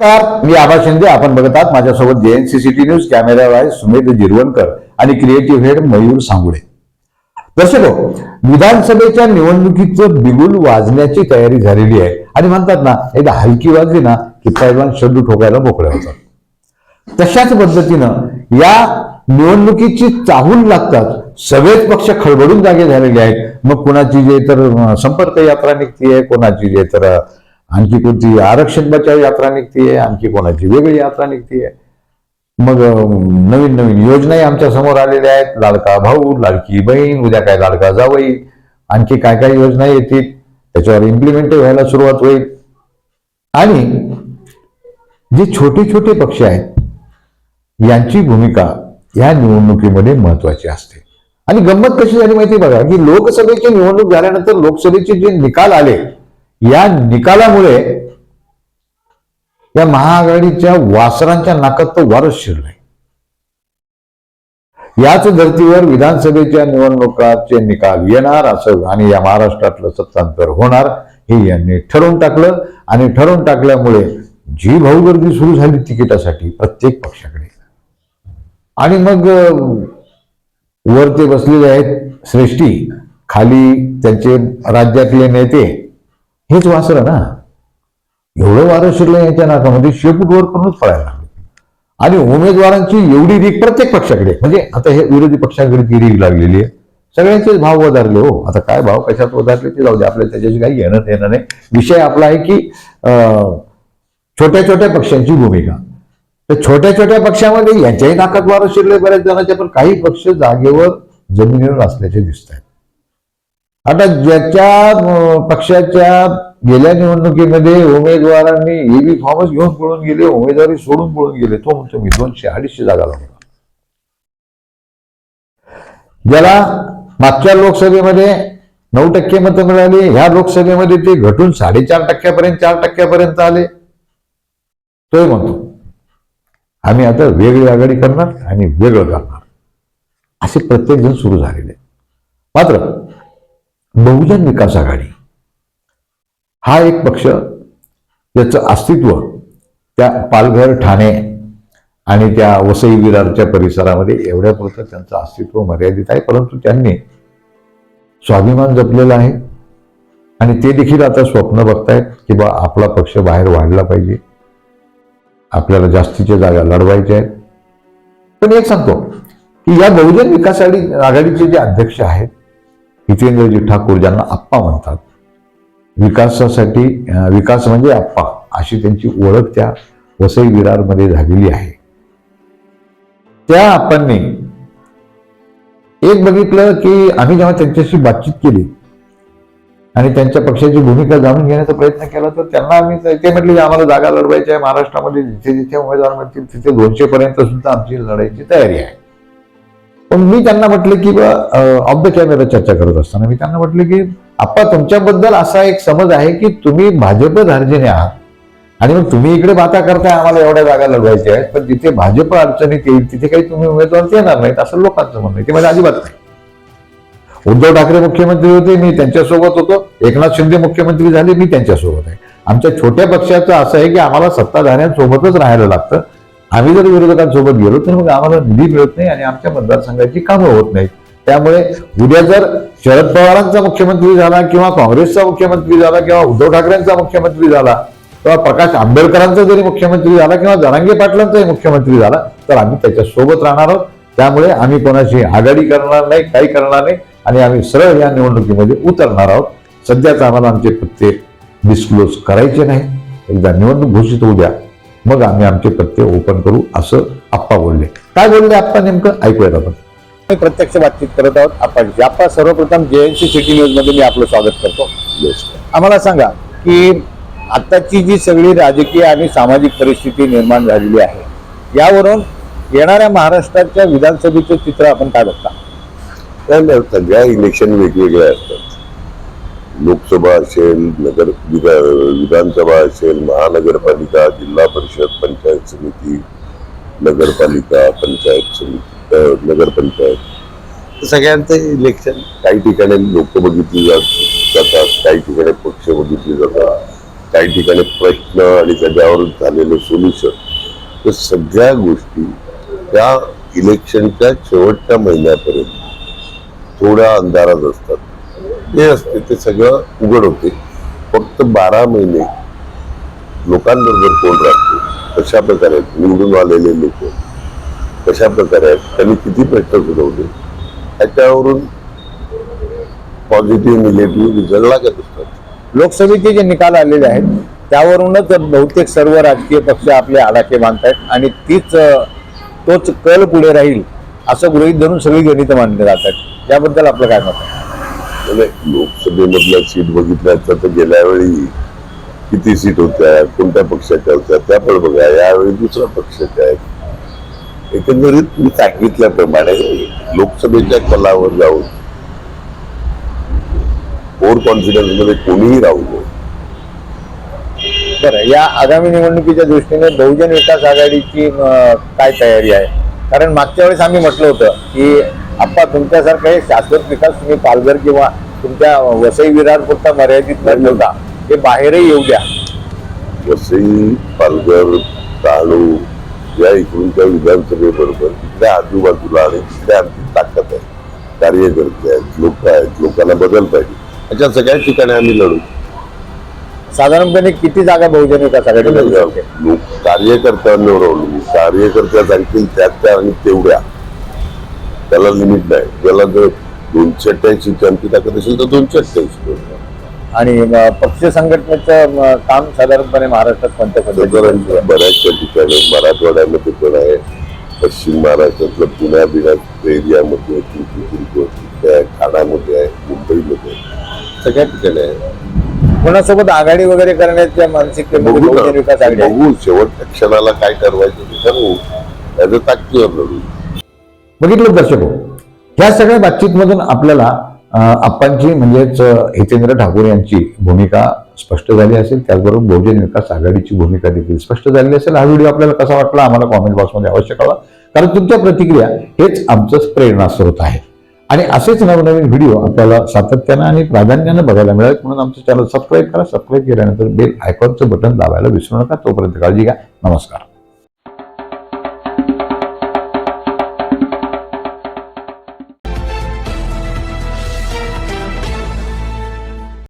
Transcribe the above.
नमस्कार. मी आभा शिंदे. आपण बघत आहात माझ्यासोबत जेएनसी सिटी न्यूज कॅमेरा वाय सुमेध जिरवणकर आणि क्रिएटिव्ह हेड मयूर सांगुडे. दर्शक विधानसभेच्या निवडणुकीचं बिगुल वाजण्याची तयारी झालेली आहे. आणि म्हणतात ना एकदा हलकी वाजली ना की पैलवान शब्द ठोकायला मोकळ्या होतात तशाच पद्धतीनं या निवडणुकीची चाहूल लागतात. सगळेच पक्ष खळबळून जागे झालेले आहेत. मग कोणाची जे तर संपर्क यात्रा निघतीये कोणाची जे तर आणखी कोणती आरक्षण बचाव यात्रा निघतीये आणखी कोणाची वेगळी यात्रा निघतीये. मग नवीन नवीन योजनाही आमच्यासमोर आलेल्या आहेत. लाडका भाऊ लाडकी बहीण उद्या काय लाडका जावई आणखी काय काय योजना येतील त्याच्यावर इम्प्लिमेंट व्हायला सुरुवात होईल. आणि जे छोटे छोटे पक्ष आहेत यांची भूमिका या निवडणुकीमध्ये महत्वाची असते. आणि गंमत कशी झाली माहिती बघा की लोकसभेची निवडणूक झाल्यानंतर लोकसभेचे जे निकाल आले या निकालामुळे या महाआघाडीच्या वासरांच्या नाकात तो वारच शिरलाय. याच धर्तीवर विधानसभेच्या निवडणुकाचे निकाल येणार असं आणि या महाराष्ट्रातलं सत्तांतर होणार हे यांनी ठरवून टाकलं आणि ठरवून टाकल्यामुळे जी भाऊगर्दी सुरू झाली तिकिटासाठी प्रत्येक पक्षाकडे. आणि मग वर ते बसलेले आहेत श्रेष्ठी खाली त्यांचे राज्यातले नेते हेच वासर ना. एवढं वारं शिरलं यांच्या नाकामध्ये शेपूट वर करूनच पळायला लागले आणि उमेदवारांची एवढी रीक प्रत्येक पक्षाकडे. म्हणजे आता हे विरोधी पक्षाकडे ती रीक लागलेली आहे. सगळ्यांचेच भाव वधारले हो. आता काय भाव कशात वधारले ते जाऊ दे. आपल्याला त्याच्याशी काही घेणं देणं नाही. विषय आपला आहे की अं, छोट्या छोट्या पक्षांची भूमिका. तर छोट्या छोट्या पक्षामध्ये यांच्याही नाकात वारं शिरले बऱ्याच जणांच्या पण काही पक्ष जागेवर जमिनीवर असल्याचे दिसत आहेत आता ज्याच्या पक्षाच्या गेल्या निवडणुकीमध्ये उमेदवारांनी एबी फॉर्मच घेऊन पळून गेले उमेदवारी सोडून पळून गेले तो म्हणतो मी दोनशे अडीचशे जागा लागला ज्याला मागच्या लोकसभेमध्ये नऊ टक्के मतं मिळाली ह्या लोकसभेमध्ये ते घटून साडेचार टक्क्यापर्यंत चार टक्क्यापर्यंत आले. तोही म्हणतो आम्ही आता वेगळी आघाडी करणार आणि वेगळं करणार. असे प्रत्येक जण सुरू झालेले. मात्र बहुजन विकास आघाडी. हा एक पक्ष ज्याचं अस्तित्व त्या पालघर ठाणे आणि त्या वसई विरारच्या परिसरामध्ये एवढ्यापुरतं त्यांचं अस्तित्व मर्यादित आहे परंतु त्यांनी स्वाभिमान जपलेला आहे. आणि ते देखील आता स्वप्न बघतायत की बा आपला पक्ष बाहेर वाढला पाहिजे. आपल्याला जास्तीच्या जागा लढवायच्या आहेत. पण एक सांगतो की या बहुजन विकास आघाडीचे जे अध्यक्ष आहेत हितेंद्रजी ठाकूर ज्यांना आप्पा म्हणतात विकासासाठी विकास म्हणजे आप्पा अशी त्यांची ओळख त्या वसई विरारमध्ये झालेली आहे. त्या आप्पांनी एक बघितलं की आम्ही जेव्हा त्यांच्याशी बातचीत केली आणि त्यांच्या पक्षाची भूमिका जाणून घेण्याचा प्रयत्न केला तर त्यांना आम्ही ते म्हटले की आम्हाला जागा लढवायची आहे महाराष्ट्रामध्ये जिथे जिथे उमेदवार मिळतील तिथे दोनशे पर्यंत सुद्धा आमची लढायची तयारी आहे. पण मी त्यांना म्हटलं की ऑफ द कॅमेरा चर्चा करत असताना मी त्यांना म्हटलं की आप्पा तुमच्याबद्दल असा एक समज आहे की तुम्ही भाजप धार्जिने आहात आणि मग तुम्ही इकडे बाता करताय आम्हाला एवढ्या जागा लढवायच्या आहेत पण जिथे भाजप अडचणीत येईल तिथे काही तुम्ही उमेदवार येणार नाहीत असं लोकांचं म्हणणं आहे. ते माझ्या अजिबात नाही. उद्धव ठाकरे मुख्यमंत्री होते मी त्यांच्यासोबत होतो. एकनाथ शिंदे मुख्यमंत्री झाले मी त्यांच्यासोबत आहे. आमच्या छोट्या पक्षाचं असं आहे की आम्हाला सत्ताधाऱ्यांसोबतच राहायला लागतं. आम्ही जर विरोधकांसोबत गेलो तर मग आम्हाला निधी मिळत नाही आणि आमच्या मतदारसंघाची कामं होत नाहीत. त्यामुळे उद्या जर शरद पवारांचा मुख्यमंत्री झाला किंवा काँग्रेसचा मुख्यमंत्री झाला किंवा उद्धव ठाकरेंचा मुख्यमंत्री झाला किंवा प्रकाश आंबेडकरांचा जरी मुख्यमंत्री झाला किंवा जरांगे पाटलांचाही मुख्यमंत्री झाला तर आम्ही त्याच्यासोबत राहणार आहोत. त्यामुळे आम्ही कोणाशी आघाडी करणार नाही काही करणार नाही आणि आम्ही सरळ या निवडणुकीमध्ये उतरणार आहोत. सध्याच आम्हाला आमचे पत्ते डिस्क्लोज करायचे नाही एकदा निवडणूक घोषित होऊ द्या. मग आम्ही आमचे पत्ते ओपन करू असं आप्पा बोलले. काय बोलले आप्पा नेमकं? ऐकूयात आपण. मी प्रत्यक्ष बातचीत करत आहोत. आपण आपण सर्वप्रथम जेएनसी सिटी न्यूजमध्ये मी आपलं स्वागत करतो. आम्हाला सांगा की आत्ताची जी सगळी राजकीय आणि सामाजिक परिस्थिती निर्माण झालेली आहे यावरून येणाऱ्या महाराष्ट्राच्या विधानसभेचं चित्र आपण काय बघता? नाही सगळ्या इलेक्शन वेगवेगळ्या असतात. लोकसभा असेल नगर विधा- विधानसभा असेल महानगरपालिका जिल्हा परिषद पंचायत समिती नगरपालिका पंचायत समिती अ, नगरपंचायत. सगळ्यांचं इलेक्शन काही ठिकाणी लोक बघितली जात- जातात काही ठिकाणी पक्ष बघितले जातात काही ठिकाणी प्रश्न आणि त्याच्यावर झालेलं सोल्युशन तर सगळ्या गोष्टी त्या इलेक्शनच्या शेवटच्या महिन्यापर्यंत थोड्या अंधारात असतात. ते असते ते सगळं उघड होते. फक्त बारा महिने लोकांबरोबर कोण राहतो? कशा प्रकारे आहेत, निवडून आलेले लोक? कशा प्रकारे आहेत त्यांनी किती प्रश्न सोडवले त्याच्यावरून पॉझिटिव्ह निगेटिव्ह रिझल्ट लागत असतात. लोकसभेचे जे निकाल आलेले आहेत त्यावरूनच बहुतेक सर्व राजकीय पक्ष आपले आडाखे बांधतायत आणि तीच तोच कल पुढे राहील असं गृहीत धरून सगळी गणित मांडले जातात. याबद्दल आपलं काय मत आहे? म्हणजे लोकसभेमधल्या सीट बघितल्याचं तर गेल्या वेळी किती सीट होत्या कोणत्या पक्षाच्या होत्या त्या पण बघा यावेळी दुसऱ्या पक्षाच्या आहेत एकंदरीत मी सांगितल्याप्रमाणे लोकसभेच्या कलावर जाऊन ओव्हर कॉन्फिडन्समध्ये कोणीही राहू नये. बरं या आगामी निवडणुकीच्या दृष्टीने बहुजन विकास आघाडीची काय तयारी आहे? कारण मागच्या वेळेस आम्ही म्हटलं होतं की आप्पा तुमच्यासारखा हे शाश्वत विकास तुम्ही पालघर किंवा तुमच्या वसई विरार पुरता मर्यादित न ठेवता हे बाहेरही येऊ द्या. वसई पालघर डहाणू या इकडूनच्या विधानसभेबरोबर इथल्या आजूबाजूला आणि तिथल्या आमची ताकद आहे. कार्यकर्ते आहेत लोक आहेत लोकांना बदल पाहिजे. अशा सगळ्या ठिकाणी आम्ही लढू. साधारणपणे किती जागा बहुजन विकास आघाडी शकते लोक कार्यकर्त्यांवर अवलंबून कार्यकर्त्या सांगतील त्या त्या आणि तेवढ्या. त्याला लिमिट नाही. त्याला जर दोनशे अठ्ठ्याऐंशी आमची ताकद असेल तर दोनशे अठ्ठ्याऐंशी आणि अ, पक्ष संघटनेचं काम साधारणपणे महाराष्ट्रात कोणत्या तर बऱ्याचशा ठिकाणी मराठवाड्यामध्ये पण आहे. पश्चिम महाराष्ट्रातलं पुण्या बिण्याच्या एरियामध्ये तुमची आहे ठाण्यामध्ये आहे मुंबईमध्ये. सगळ्या ठिकाणी आहे. कोणासोबत आघाडी वगैरे करण्याच्या मानसिकतेमध्ये विकास आघाडी. बघू शेवटच्या क्षणाला काय ठरवायचं ते ठरवू. त्याचं ताकदीवर लढू बघितलं दर्शको ह्या सगळ्या बातचीतमधून आपल्याला आप्पांची म्हणजेच हितेंद्र ठाकूर यांची भूमिका स्पष्ट झाली असेल त्याचबरोबर बहुजन विकास आघाडीची भूमिका देखील स्पष्ट झाली असेल. हा व्हिडिओ आपल्याला कसा वाटला आम्हाला कॉमेंट बॉक्समध्ये अवश्य कळवा. कारण तुमच्या प्रतिक्रिया हेच आमचं प्रेरणास्रोत आहे. आणि असेच नवनवीन व्हिडिओ आपल्याला सातत्यानं आणि प्राधान्यानं बघायला मिळेल म्हणून आमचं चॅनल सबस्क्राईब करा. सबस्क्राईब केल्यानंतर बेल आयकॉनचं बटन दाबायला विसरू नका. तोपर्यंत काळजी घ्या. नमस्कार.